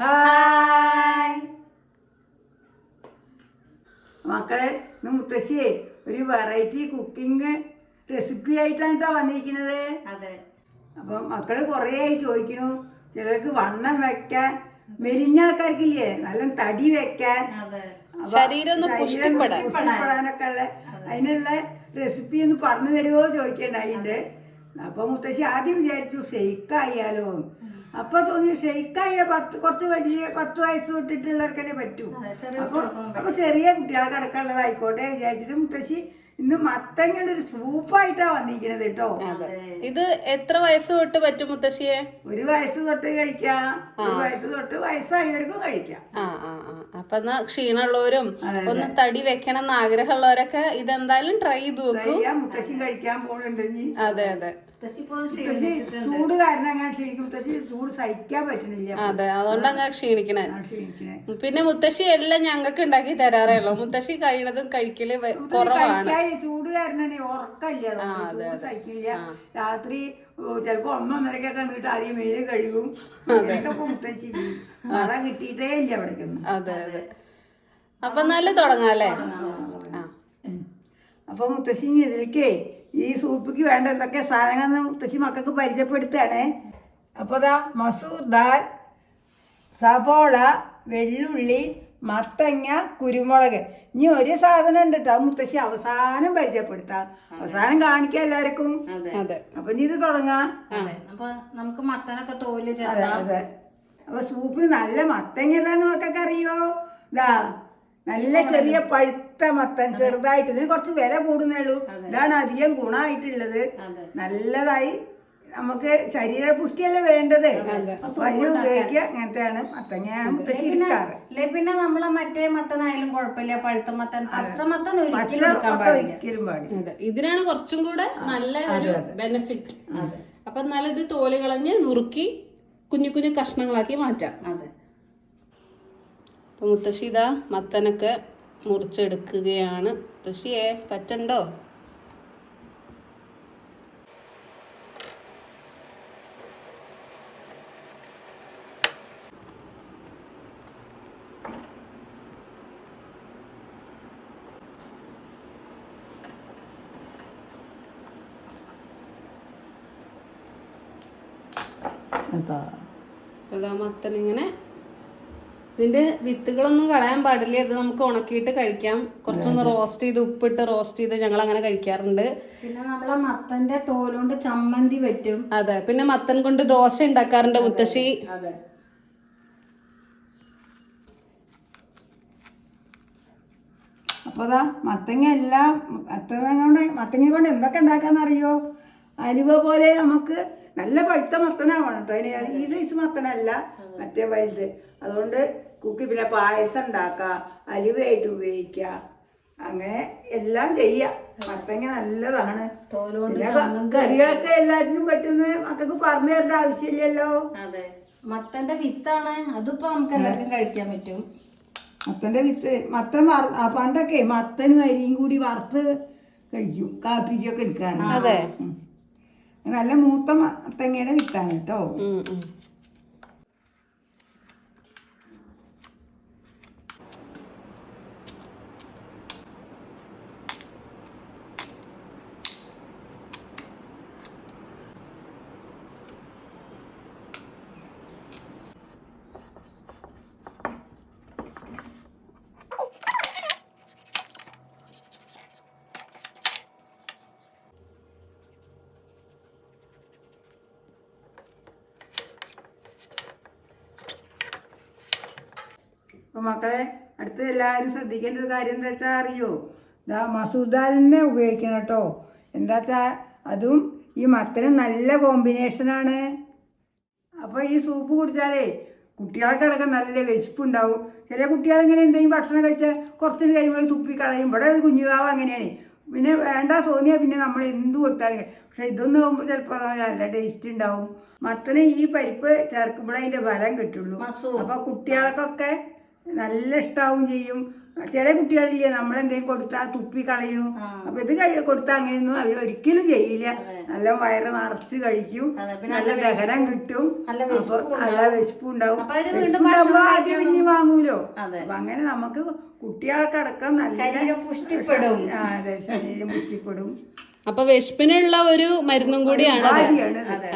Hi. മക്കളെ ഇന്ന് മുത്തശ്ശിയെ ഒരു വെറൈറ്റി കുക്കിംഗ് റെസിപ്പി ആയിട്ടാണ് കേട്ടോ വന്നിരിക്കുന്നത്. അതെ. അപ്പം മക്കൾ കുറേയായി ചോദിക്കണു ചിലർക്ക് വണ്ണം വെക്കാൻ മെലിഞ്ഞ ആൾക്കാർക്കില്ലേ നല്ല തടി വെക്കാൻ. ശരീരം ഉള്ള അതിനുള്ള റെസിപ്പി ഒന്ന് പറഞ്ഞു തരുമോ ചോദിക്കേണ്ടായിട്ടുണ്ട് അപ്പൊ മുത്തശ്ശി ആദ്യം വിചാരിച്ചു ഷെയ്ക്കായാലോ അപ്പൊ തോന്നി ഷെയ്ക്കായ പത്ത് കുറച്ച് വലിയ പത്ത് വയസ്സ് തൊട്ടിട്ടുള്ളവർക്കല്ലേ പറ്റൂ. അപ്പൊ അപ്പൊ ചെറിയ കുട്ടികളെ കിടക്കാനുള്ളതായിക്കോട്ടെ വിചാരിച്ചിട്ട് മുത്തശ്ശി ഇന്ന് മത്തങ്ങയുടെ ഒരു സൂപ്പായിട്ടാ വന്നിരിക്കണത് കേട്ടോ. അതെ. ഇത് എത്ര വയസ്സ് തൊട്ട് പറ്റും മുത്തശ്ശിയെ? ഒരു വയസ്സ് തൊട്ട് കഴിക്കാം. ഒരു വയസ്സ് തൊട്ട് വയസ്സായവർക്കും കഴിക്കാം. ആ ആ അപ്പൊ എന്നാ ക്ഷീണമുള്ളവരും ഒന്ന് തടി വെക്കണം എന്ന് ആഗ്രഹമുള്ളവരൊക്കെ ഇതെന്തായാലും ട്രൈ ചെയ്തു നോക്കൂ. മുത്തശ്ശി കഴിക്കാൻ പോകുന്നുണ്ടെങ്കിൽ അതെ അതെ. മുത്തശ്ശി ചൂട് കാരണം അങ്ങനെ ക്ഷീണിക്കും. മുത്തശ്ശി ചൂട് സഹിക്കാൻ പറ്റുന്നില്ല അതെ അതുകൊണ്ട് അങ്ങനെ ക്ഷീണിക്കണേ. ക്ഷീണിക്കണേ. പിന്നെ മുത്തശ്ശി എല്ലാം ഞങ്ങൾക്ക് ഉണ്ടാക്കി തരാറേ ഉള്ളൂ. മുത്തശ്ശി കഴിയണതും കഴിക്കൽ കുറവാണ്. ചൂട് കാരണം ഉറക്കല്ല സഹിക്കില്ല രാത്രി ചിലപ്പോ ഒന്നൊന്നരക്കൊക്കെ നീട്ട് ആദ്യം മേൽ കഴുകും ഇപ്പൊ മുത്തശ്ശി മറ മഴ കിട്ടിയിട്ടേ ഇല്ല അവിടേക്കൊന്നും. അതെ അതെ. അപ്പൊ നല്ല തുടങ്ങാല്ലേ അപ്പൊ മുത്തശ്ശി ഇതിലേക്ക് ഈ സൂപ്പിക്ക് വേണ്ട എന്തൊക്കെ സാധനങ്ങൾ മുത്തശ്ശി മക്കൾക്ക് പരിചയപ്പെടുത്തുകയാണേ. അപ്പോൾ ദാ മസൂർ ദാൽ സബോള വെള്ളുള്ളി മത്തങ്ങ കുരുമുളക്. ഇനി ഒരു സാധനം ഉണ്ട് കേട്ടോ മുത്തശ്ശി അവസാനം പരിചയപ്പെടുത്താം. അവസാനം കാണിക്കാം എല്ലാവർക്കും. അതെ. അപ്പൊ ഇനി ഇത് തുടങ്ങാം. അപ്പൊ നമുക്ക് മത്തനൊക്കെ തോൽ അതെ ചേർത്താം അതെ. അപ്പൊ സൂപ്പിന് നല്ല മത്തങ്ങ ഏതാന്ന് മക്കൾക്ക് അറിയോ ഇതാ നല്ല ചെറിയ പഴുത്ത മത്തൻ ചെറുതായിട്ട്. ഇതിന് കുറച്ച് വില കൂടുന്നേ ഉള്ളൂ ഇതാണ് അധികം ഗുണമായിട്ടുള്ളത്. നല്ലതായി നമുക്ക് ശരീര പുഷ്ടിയല്ലേ വേണ്ടത്? അതിന് ഉപയോഗിക്കുക. അങ്ങനത്തെയാണ് മത്തങ്ങയാണ് അല്ലെ പിന്നെ നമ്മളെ മറ്റേ മത്തനായാലും കുഴപ്പമില്ല. പഴുത്ത മത്തൻ പച്ച മത്തൻ ഒരിക്കലും പാടില്ല. ഇതിനാണ് കുറച്ചും കൂടെ നല്ല ഒരു ബെനിഫിറ്റ് അപ്പൊ എന്നാലും ഇത് തോൽ കളഞ്ഞ് നുറുക്കി കുഞ്ഞു കുഞ്ഞു കഷ്ണങ്ങളാക്കി മാറ്റാം. അതെ. അപ്പൊ മുത്തശ്ശി ഇതാ മത്തനൊക്കെ മുറിച്ചെടുക്കുകയാണ് മുത്തശ്ശിയെ പറ്റണ്ടോ അതാ. മത്തൻ ഇങ്ങനെ ഇതിന്റെ വിത്തുകളൊന്നും കളയാൻ പാടില്ല? ഇത് നമുക്ക് ഉണക്കിയിട്ട് കഴിക്കാം. കുറച്ചൊന്ന് റോസ്റ്റ് ചെയ്ത് ഉപ്പിട്ട് റോസ്റ്റ് ചെയ്ത് ഞങ്ങൾ അങ്ങനെ കഴിക്കാറുണ്ട്. പിന്നെ നമ്മളെ മത്തന്റെ തോലുകൊണ്ട് ചമ്മന്തി പറ്റും. അതെ. പിന്നെ മത്തൻ കൊണ്ട് ദോശ ഉണ്ടാക്കാറുണ്ട് മുത്തശ്ശി. അതെ. അപ്പൊ അതാ മത്തങ്ങ എല്ലാം മത്തങ്ങ കൊണ്ട് മത്തങ്ങ കൊണ്ട് എന്തൊക്കെ ഉണ്ടാക്കാന്നറിയോ? അലുവ പോലെ നമുക്ക് നല്ല പഴുത്ത മത്തനാവണം കേട്ടോ അതിന് ഈ സൈസ് മത്തനല്ല മറ്റേ വലുത്. അതുകൊണ്ട് കുക്കി പിന്നെ പായസം ഉണ്ടാക്കാം അലുവയായിട്ട് ഉപയോഗിക്കാം അങ്ങനെ എല്ലാം ചെയ്യാം. മത്തങ്ങ നല്ലതാണ്. കറികളൊക്കെ എല്ലാത്തിനും പറ്റുന്ന മക്കൾക്ക് പറഞ്ഞു തരേണ്ട ആവശ്യമില്ലല്ലോ. അതെ. മത്തന്റെ വിത്താണ്. അതിപ്പോ നമുക്ക് എല്ലാവർക്കും കഴിക്കാൻ പറ്റും. മത്തന്റെ വിത്ത് മത്തൻ പണ്ടൊക്കെ മത്തനും അരിയും കൂടി വറുത്ത് കഴിക്കും. കാപ്പിക്കൊക്കെ അതെ. നല്ല മൂത്ത മത്തങ്ങയുടെ വിത്താണ് കേട്ടോ. മക്കളെ അടുത്ത് എല്ലാവരും ശ്രദ്ധിക്കേണ്ട ഒരു കാര്യം എന്താ വെച്ചാൽ അറിയോ? ഇതാ മസൂർ ദാലിനെ ഉപയോഗിക്കണം കേട്ടോ. എന്താ വെച്ചാൽ അതും ഈ മത്തനും നല്ല കോമ്പിനേഷനാണ് അപ്പോൾ ഈ സൂപ്പ് കുടിച്ചാലേ കുട്ടികളൊക്കെ അടക്കം നല്ല വിശപ്പുണ്ടാവും. ചില കുട്ടികളിങ്ങനെ എന്തെങ്കിലും ഭക്ഷണം കഴിച്ചാൽ കുറച്ചിന് കഴിയുമ്പോൾ തുപ്പി കളയും. ഇവിടെ ഒരു കുഞ്ഞുകാവ് അങ്ങനെയാണ്. പിന്നെ വേണ്ട തോന്നിയാൽ പിന്നെ നമ്മൾ എന്ത് കൊടുത്താലും. പക്ഷെ ഇതൊന്നും ആകുമ്പോൾ ചിലപ്പോൾ നല്ല ടേസ്റ്റ് ഉണ്ടാവും. മത്തന് ഈ പരിപ്പ് ചേർക്കുമ്പോഴേ അതിന്റെ ബലം കിട്ടുള്ളൂ. അപ്പോൾ കുട്ടികൾക്കൊക്കെ നല്ല ഇഷ്ടാവും ചെയ്യും. ചില കുട്ടികളില്ലേ നമ്മളെന്തെങ്കിലും കൊടുത്താൽ തുപ്പി കളയണു. അപ്പൊ ഇത് കഴി കൊടുത്താൽ അങ്ങനെയൊന്നും അവർ ഒരിക്കലും ചെയ്യില്ല. നല്ല വയറ് നിറച്ച് കഴിക്കും. നല്ല ദഹനം കിട്ടും. നല്ല വിശപ്പുണ്ടാവും വിശപ്പുണ്ടാവുമ്പോ ആദ്യം പിന്നെ വാങ്ങൂലോ. അപ്പൊ അങ്ങനെ നമുക്ക് കുട്ടികൾക്കടക്കം നല്ല പുഷ്ടിപ്പെടും. ആ, അതെ ശരീരം പുഷ്ടിപ്പെടും. അപ്പൊ വിശപ്പിനുള്ള ഒരു മരുന്നും കൂടിയാണ് അത്.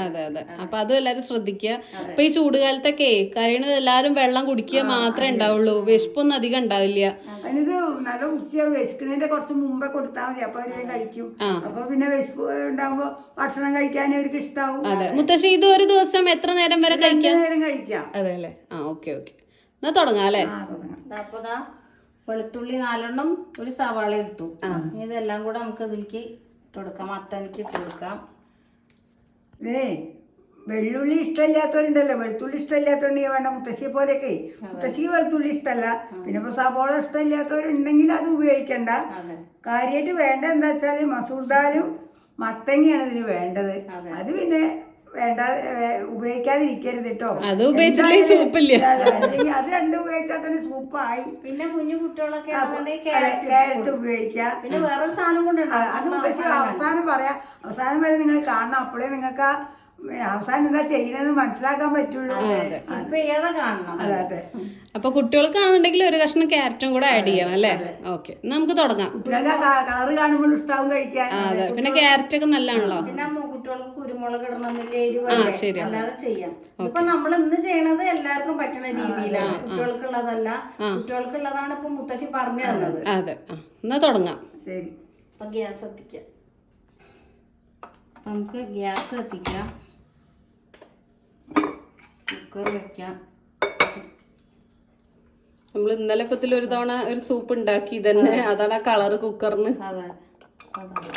അതെ. അപ്പൊ അതും എല്ലാരും ശ്രദ്ധിക്കുക. അപ്പൊ ഈ ചൂടുകാലത്തൊക്കെ കഴിയണത് എല്ലാരും വെള്ളം കുടിക്കുക മാത്രമേ ഉണ്ടാവുള്ളൂ. വിശപ്പൊന്നും അധികം ഉണ്ടാവില്ല. അതിനിത് നല്ല ഉച്ച വിശക്കുന്നതിന്റെ കുറച്ച് മുമ്പേ കൊടുത്താൽ മതി. അപ്പൊ അവർ കഴിക്കും. അപ്പൊ പിന്നെ വിശപ്പ് ഉണ്ടാവുമ്പോ ഭക്ഷണം കഴിക്കാൻ അവർക്ക് ഇഷ്ടാവും. അതെ. മുത്തശ്ശി ഇത് ഒരു ദിവസം എത്ര നേരം വരെ കഴിക്കാം? നേരം കഴിക്കാം. അതെ അല്ലേ? ആ ഓക്കെ ഓക്കെ. എന്നാ തുടങ്ങാം അല്ലേ? ആ തുടങ്ങാം. അപ്പൊ ദാ വെളുത്തുള്ളി നാലെണ്ണം ഒരു സവാള എടുത്തു. ഇതെല്ലാം കൂടെ നമുക്ക് ഇതിലേക്ക് ഇട്ട് കൊടുക്കാം മത്തനിക്ക് ഇട്ട് കൊടുക്കാം ഏ വെള്ളുള്ളി ഇഷ്ടമില്ലാത്തവരുണ്ടല്ലോ. വെളുത്തുള്ളി ഇഷ്ടമില്ലാത്തവരുണ്ടെങ്കിൽ വേണ്ട മുത്തശ്ശിയെ പോലെയൊക്കെ. മുത്തശ്ശിക്ക് വെളുത്തുള്ളി ഇഷ്ടമല്ല. പിന്നെ ഇപ്പൊ സബോള ഇഷ്ടമില്ലാത്തവരുണ്ടെങ്കിൽ അത് ഉപയോഗിക്കണ്ട. കാര്യമായിട്ട് വേണ്ട എന്താ വെച്ചാൽ മസൂർ ദാലും മത്തങ്ങയാണ് ഇതിന് വേണ്ടത്. അത് പിന്നെ വേണ്ട ഉപയോഗിക്കാതിരിക്കരുത് കേട്ടോ അത് ഉപയോഗിച്ചില്ലെങ്കിൽ സൂപ്പില്ല. അത് രണ്ടും ഉപയോഗിച്ചാൽ തന്നെ സൂപ്പായി. പിന്നെ കുഞ്ഞു കുട്ടികളൊക്കെ ക്യാരറ്റ് ഉപയോഗിക്കാം പിന്നെ വേറൊരു സാധനം കൊണ്ട് അത് മുത്തശ്ശി അവസാനം പറയാം. അവസാനം വരെ നിങ്ങൾ കാണണം. അപ്പോഴേ നിങ്ങൾക്ക് ആ അവസാനം എന്താ ചെയ്യണമെന്ന് മനസ്സിലാക്കാൻ പറ്റുള്ളൂ. അപ്പൊ കുട്ടികൾക്കാണെന്നുണ്ടെങ്കിൽ ഒരു കഷ്ണം ക്യാരറ്റും കൂടെ ആഡ് ചെയ്യണം അല്ലേ? ഓക്കെ. നമുക്ക് തുടങ്ങാം. കുട്ടികൾക്ക് കളറ് കാണുമ്പോൾ ഇഷ്ടാവും കഴിക്കാൻ. അതെ. പിന്നെ ക്യാരറ്റ് ഒക്കെ നല്ലതാണല്ലോ. പിന്നെ കുട്ടികൾക്ക് കുരുമുളക് ഇടണമെന്നില്ല ശരി. അല്ലാതെ ചെയ്യാം. ഇപ്പൊ നമ്മൾ ഇന്ന് ചെയ്യണത് എല്ലാവർക്കും പറ്റുന്ന രീതിയിലാണ്. കുട്ടികൾക്കുള്ളതല്ല. കുട്ടികൾക്കുള്ളതാണ് ഇപ്പൊ മുത്തശ്ശി പറഞ്ഞു തന്നത്. അതെ എന്നാ തുടങ്ങാം. ശരി. അപ്പൊ ഗ്യാസ് എത്തിക്കാം നമുക്ക് ഗ്യാസ് കത്തിക്കാം. കുക്കർ വെക്കാം. നമ്മൾ ഇന്നലെ ഇപ്പത്തിൽ ഒരു തവണ ഒരു സൂപ്പ് ഉണ്ടാക്കി തന്നെ അതാണ് ആ കളർ കുക്കറിന് അതെ. അതെ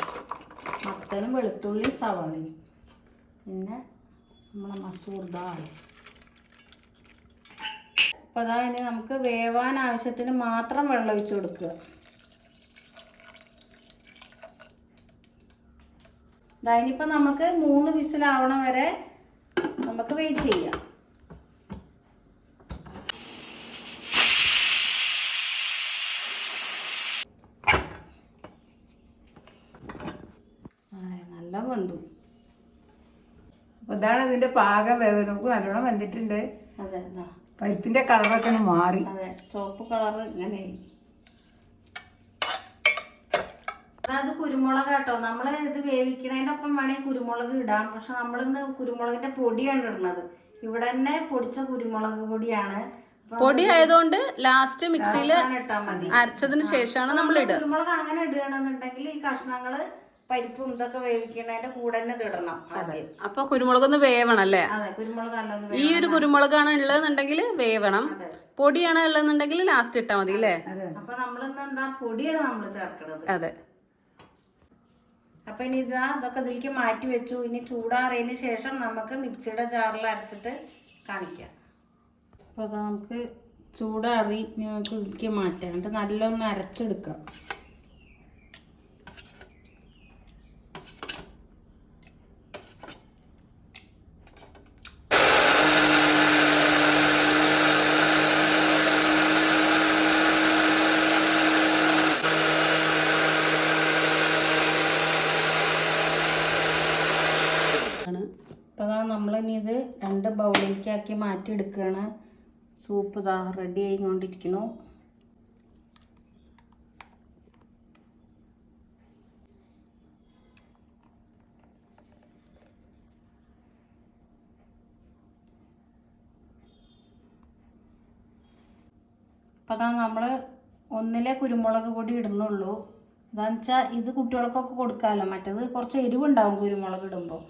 മത്തനും വെളുത്തുള്ളി സവാളയും. പിന്നെ നമ്മളെ മസൂർ ദാൽ. അപ്പോൾ അതാ ഇനി നമുക്ക് വേവാൻ ആവശ്യത്തിന് മാത്രം വെള്ളം ഒഴിച്ചു കൊടുക്കുക. ദാ ഇനിയിപ്പോൾ നമുക്ക് മൂന്ന് വിസിലാവണ വരെ നമുക്ക് വെയിറ്റ് ചെയ്യാം ആ, നല്ല വെന്തു അപ്പൊ ഇതാണ് പാകം വേവ് നമുക്ക് നല്ലോണം വെന്തിട്ടുണ്ട്. അതെ കളറൊക്കെ മാറി. അതെ ചുവപ്പ് കളർ ഇങ്ങനെ അത് കുരുമുളക് കേട്ടോ നമ്മൾ ഇത് വേവിക്കണതിന്റെ ഒപ്പം വേണമെങ്കിൽ കുരുമുളക് ഇടാം. പക്ഷെ നമ്മളിന്ന് കുരുമുളകിന്റെ പൊടിയാണ് ഇടുന്നത്. ഇവിടെ തന്നെ പൊടിച്ച കുരുമുളക് പൊടിയാണ്. പൊടി ആയതുകൊണ്ട് ലാസ്റ്റ് മിക്സിയിൽ അരച്ചതിന് ശേഷമാണ് നമ്മൾ ഇടുക കുരുമുളക് അങ്ങനെ ഇടുകയാണെന്നുണ്ടെങ്കിൽ ഈ കഷ്ണങ്ങൾ പരിപ്പും ഇതൊക്കെ വേവിക്കണതിന്റെ കൂടെ തന്നെ ഇത് ഇടണം കുരുമുളക് അപ്പൊ കുരുമുളകൊന്ന് വേവണം അല്ലേ അതെ കുരുമുളക് ഈ ഒരു കുരുമുളകാണ് ഉള്ളതെന്നുണ്ടെങ്കിൽ വേവണം. പൊടിയാണ് ഉള്ളതെന്നുണ്ടെങ്കിൽ ലാസ്റ്റ് ഇട്ടാ മതി അല്ലേ? അതെ. അപ്പൊ നമ്മളിന്ന് എന്താ പൊടിയാണ് നമ്മൾ ചേർക്കണത്. അതെ. അപ്പൊ ഇനി ഇതാ ഇതൊക്കെ ഇതിലേക്ക് മാറ്റി വെച്ചു. ഇനി ചൂടാറിയതിന് ശേഷം നമുക്ക് മിക്സിയുടെ ജാറിൽ അരച്ചിട്ട് കാണിക്കാം. അപ്പൊ അതാ നമുക്ക് ചൂടാറി നമുക്ക് ഇതിലേക്ക് മാറ്റാം. എന്നിട്ട് നല്ലൊന്ന് അരച്ചെടുക്കാം ആണ് അപ്പോൾ അതാ നമ്മളിനി ഇത് രണ്ട് ബൗളിലേക്കാക്കി മാറ്റി എടുക്കുകയാണ് സൂപ്പ് ഇതാ റെഡി ആയിക്കൊണ്ടിരിക്കുന്നു. അപ്പോൾ അതാ നമ്മൾ ഒന്നിലെ കുരുമുളക് പൊടി ഇടുന്നുള്ളൂ. എന്താണെന്ന് വെച്ചാൽ ഇത് കുട്ടികൾക്കൊക്കെ കൊടുക്കാമല്ലോ മറ്റേത് കുറച്ച് എരിവുണ്ടാവും കുരുമുളക് ഇടുമ്പോൾ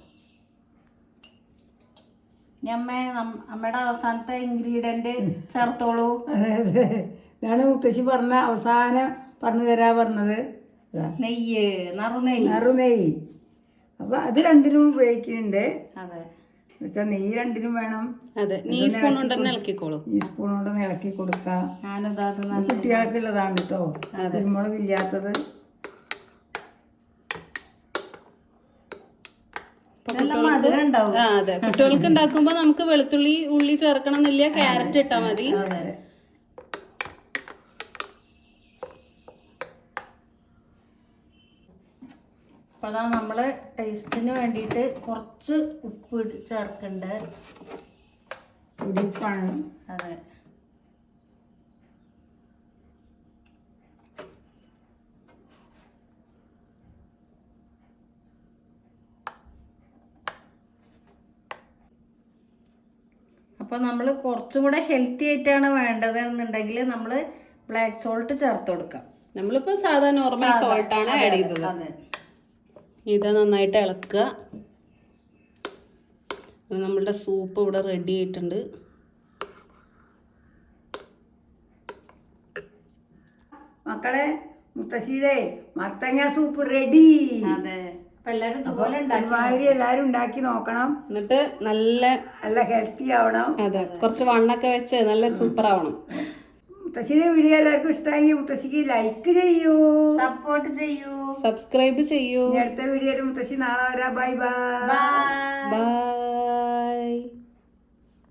ഞമ്മ അമ്മയുടെ അവസാനത്തെ ഇൻഗ്രീഡിയന്റ് ചേർത്തോളൂ. അതെ അതെ ഇതാണ് മുത്തശ്ശി പറഞ്ഞ അവസാനം പറഞ്ഞു തരാ പറഞ്ഞത്. നെയ്യ് നറുനെയ്യ്. നറുനെയ്യ്. അപ്പൊ അത് രണ്ടിനും ഉപയോഗിക്കുന്നുണ്ട്. അതെ. എന്നുവെച്ചാൽ നെയ്യ് രണ്ടിനും വേണം. അതെ. നീ സ്പൂൺ കൊണ്ട് തന്നെ ഇളക്കിക്കോളൂ. ഈ സ്പൂൺ കൊണ്ട് ഇളക്കി കൊടുക്കാം. ഞാനിതാ അത് നല്ല കുട്ടികൾക്ക് ഉള്ളതാണ് കേട്ടോ കുരുമുളക് ഇല്ലാത്തത് നല്ല മധുരം ഉണ്ടാവും. ആ അതെ. കുട്ടികൾക്ക് ഉണ്ടാക്കുമ്പോ നമുക്ക് വെളുത്തുള്ളി ഉള്ളി ചേർക്കണം എന്നില്ല ക്യാരറ്റ് ഇട്ടാ മതി. അപ്പൊ അതാ നമ്മൾ ടേസ്റ്റിന് വേണ്ടിയിട്ട് കുറച്ച് ഉപ്പ് ചേർക്കണ്ടേ ചേർക്കണ്ട്? ഉടിപ്പാണ്. അതെ. അപ്പോൾ നമ്മൾ കുറച്ചും കൂടെ ഹെൽത്തി ആയിട്ടാണ് വേണ്ടത് എന്നുണ്ടെങ്കിൽ നമ്മൾ ബ്ലാക്ക് സോൾട്ട് ചേർത്ത് കൊടുക്കാം. നമ്മളിപ്പോ സാധാ നോർമൽ സോൾട്ട് ആണ് ആഡ് ചെയ്തത്. ഇത് നന്നായിട്ട് ഇളക്കുക. നമ്മളുടെ സൂപ്പ് ഇവിടെ റെഡി ആയിട്ടുണ്ട്. മക്കളെ മുത്തശ്ശിയുടെ മത്തങ്ങ സൂപ്പ് റെഡി അതെ. ഇതുപോലെ ഉണ്ടാക്കി ഒരുമാതിരി എല്ലാവരും ഉണ്ടാക്കി നോക്കണം. എന്നിട്ട് നല്ല നല്ല ഹെൽത്തി ആവണം. അതെ കുറച്ച് വണ്ണൊക്കെ വെച്ച് നല്ല സൂപ്പർ ആവണം. മുത്തശ്ശിയുടെ വീഡിയോ എല്ലാവർക്കും ഇഷ്ടമായി മുത്തശ്ശിക്ക് ലൈക്ക് ചെയ്യൂ. സപ്പോർട്ട് ചെയ്യൂ. സബ്സ്ക്രൈബ് ചെയ്യൂ. അടുത്ത വീഡിയോ മുത്തശ്ശി നാളെ വരാം. Bye bye bye bye